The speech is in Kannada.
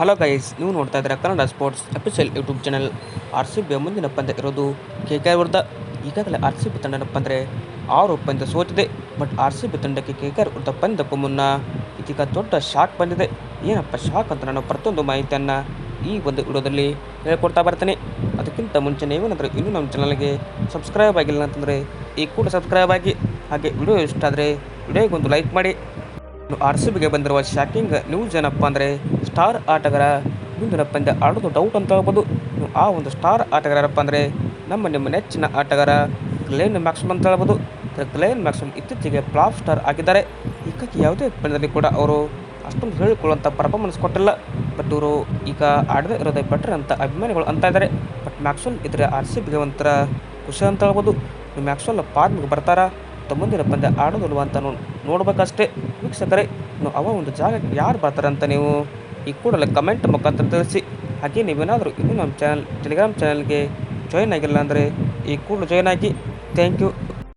ಹಲೋ ಗೈಸ್ ನೀವು ನೋಡ್ತಾ ಇದ್ದೀರಾ Kannada sports official YouTube channel R C B ಮುಂದಿನ ಪಂದ್ಯ ಇರೋದು ಕೆ ಕೆ ವಿರುದ್ಧ. ಈಗಾಗಲೇ ಆರ್ ಸಿ ಬಿ ತಂಡ ಏನಪ್ಪ ಅಂದರೆ ಆರು ಪಂದ್ಯ ಸೋತಿದೆ. ಬಟ್ ಆರ್ ಸಿ ಬಿ ತಂಡಕ್ಕೆ ಕೆ ಕೆ ವಿರುದ್ಧ ಪಂದ್ಯಕ್ಕೂ ಮುನ್ನ ಇದೀಗ ದೊಡ್ಡ ಶಾಕ್ ಬಂದಿದೆ. ಏನಪ್ಪ ಶಾಕ್ ಅಂತ ನಾನು ಪ್ರತಿಯೊಂದು ಮಾಹಿತಿಯನ್ನು ಈ ಒಂದು ವಿಡಿಯೋದಲ್ಲಿ ಹೇಳ್ಕೊಡ್ತಾ ಬರ್ತೀನಿ. ಅದಕ್ಕಿಂತ ಮುಂಚೆ ನೀವೇನಾದರೂ ಇನ್ನೂ ನಮ್ಮ ಚಾನಲ್ಗೆ ಸಬ್ಸ್ಕ್ರೈಬ್ ಆಗಿಲ್ಲ ಅಂತಂದರೆ ಈ ಕೂಡ ಸಬ್ಸ್ಕ್ರೈಬ್ ಆಗಿ. ಹಾಗೆ ವಿಡಿಯೋ ಇಷ್ಟ ಆದರೆ ವಿಡಿಯೋಗೊಂದು ಲೈಕ್ ಮಾಡಿ. ಆರ್ ಸಿ ಬಿಗೆ ಬಂದಿರುವ ಶಾಕಿಂಗ್ ನ್ಯೂಸ್ ಏನಪ್ಪ ಅಂದರೆ ಸ್ಟಾರ್ ಆಟಗಾರ ಮುಂದಿನ ಪಂದ್ಯ ಆಡೋದು ಡೌಟ್ ಅಂತ ಹೇಳ್ಬೋದು. ಆ ಒಂದು ಸ್ಟಾರ್ ಆಟಗಾರಪ್ಪ ಅಂದರೆ ನಮ್ಮ ನಿಮ್ಮ ನೆಚ್ಚಿನ ಆಟಗಾರ ಗ್ಲೇನ್ ಮ್ಯಾಕ್ಸಿಮಮ್ ಅಂತ ಹೇಳ್ಬೋದು. ಗ್ಲೇನ್ ಮ್ಯಾಕ್ಸಿಮಮ್ ಇತ್ತೀಚೆಗೆ ಪ್ಲಾಪ್ ಸ್ಟಾರ್ ಆಗಿದ್ದಾರೆ. ಈಗ ಯಾವುದೇ ಪಂದ್ಯದಲ್ಲಿ ಕೂಡ ಅವರು ಅಷ್ಟೊಂದು ಹೇಳಿಕೊಳ್ಳುವಂಥ ಪರ್ಫಾರ್ಮೆನ್ಸ್ ಕೊಟ್ಟಿಲ್ಲ. ಬಟ್ ಇವರು ಈಗ ಆಡದೇ ಇರೋದೇ ಬೆಟ್ರ್ ಅಂತ ಅಭಿಮಾನಿಗಳು ಅಂತ ಇದ್ದಾರೆ. ಬಟ್ ಮ್ಯಾಕ್ಸ್ವೆಲ್ ಇದ್ರೆ ಆರ್ ಸಿ ಬಿಗೆ ಒಂಥರ ಖುಷಿ ಅಂತ ಹೇಳ್ಬೋದು. ಮ್ಯಾಕ್ಸುಲ್ ಫಾರ್ಮ್ಗೆ ಬರ್ತಾರಾ? ಮುಂದಿನ ಪಂದ್ಯ ಆಡೋದಿಲ್ವ ಅಂತ ನೋ ನೋಡ್ಬೇಕಷ್ಟೇ. ವೀಕ್ಷಕರೇ ಅವ ಒಂದು ಜಾಗಕ್ಕೆ ಯಾರು ಬರ್ತಾರಂತ ನೀವು ಈ ಕೂಡಲೇ ಕಮೆಂಟ್ ಮುಖಾಂತರ ತಿಳಿಸಿ. ಹಾಗೆ ನೀವೇನಾದರೂ ಇನ್ನೂ ನಮ್ಮ ಚಾನಲ್ ಟೆಲಿಗ್ರಾಮ್ ಚಾನಲ್ಗೆ ಜಾಯ್ನ್ ಆಗಿಲ್ಲ ಅಂದರೆ ಈ ಕೂಡಲೇ ಜಾಯ್ನ್ ಆಗಿ. Thank you